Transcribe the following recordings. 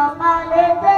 i'm Papa, let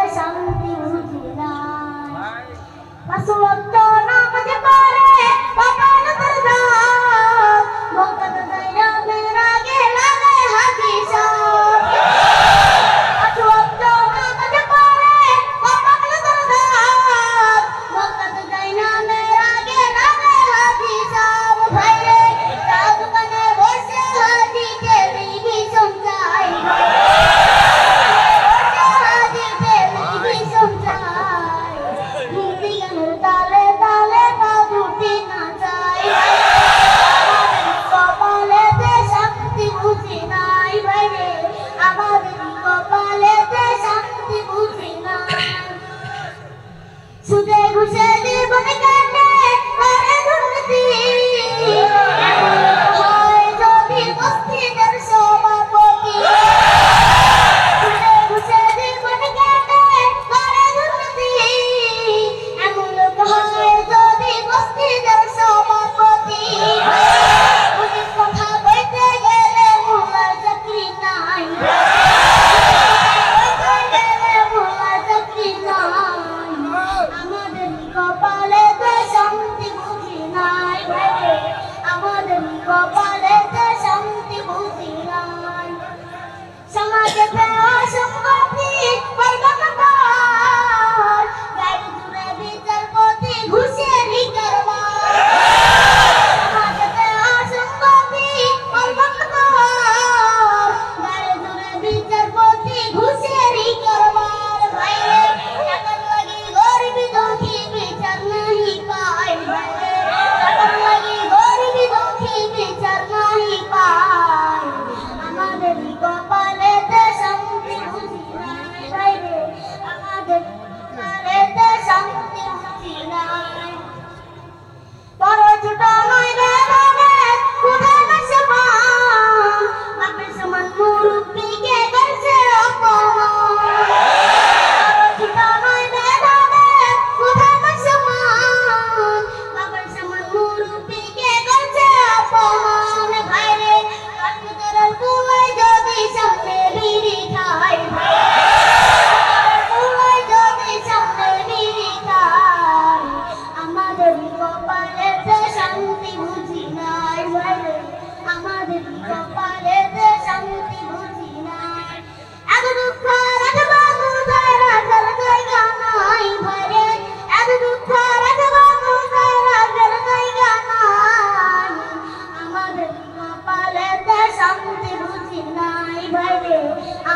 समाज पे आशंका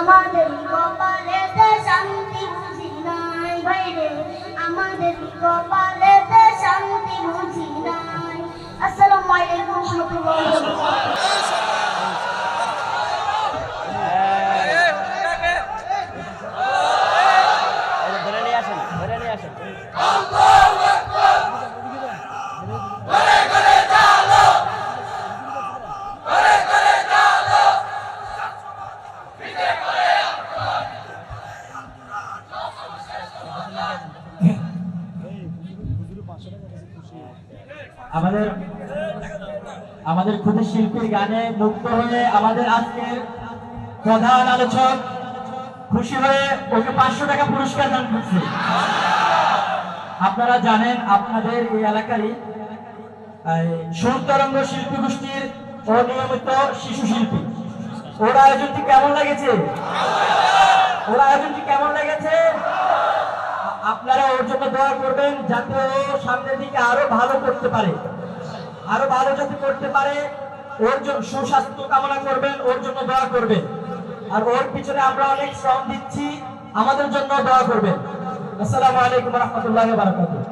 আমাদের কপালে শান্তি বুঝি নাই। ভাইরে আমাদের কপালে শান্তি বুঝি নাই। আসসালামু আলাইকুম রহমতুল্লাহ আমাদের আমাদের ক্ষুদে শিল্পীর গানে মুক্ত হয়ে আমাদের আজকের প্রধান আলোচক খুশি হয়ে ওকে পাঁচশো টাকা পুরস্কার দান করছে। আপনারা জানেন আপনাদের এই এলাকারই সুরতরঙ্গ শিল্পী গোষ্ঠীর অনিয়মিত শিশু শিল্পী। ওর আয়োজনটি কেমন লেগেছে? ওর আয়োজনটি কেমন লেগেছে? আপনারা ওর জন্য দোয়া করবেন যাতে ও সামনের দিকে আরও ভালো করতে পারে। আরও ভালো যাতে করতে পারে, ওর জন্য সুস্বাস্থ্য কামনা করবেন, ওর জন্য দোয়া করবেন। আর ওর পিছনে আমরা অনেক শ্রম দিচ্ছি, আমাদের জন্য দোয়া করবেন। আসসালামু আলাইকুম রহমতুল্লাহ বারাকাতুহ।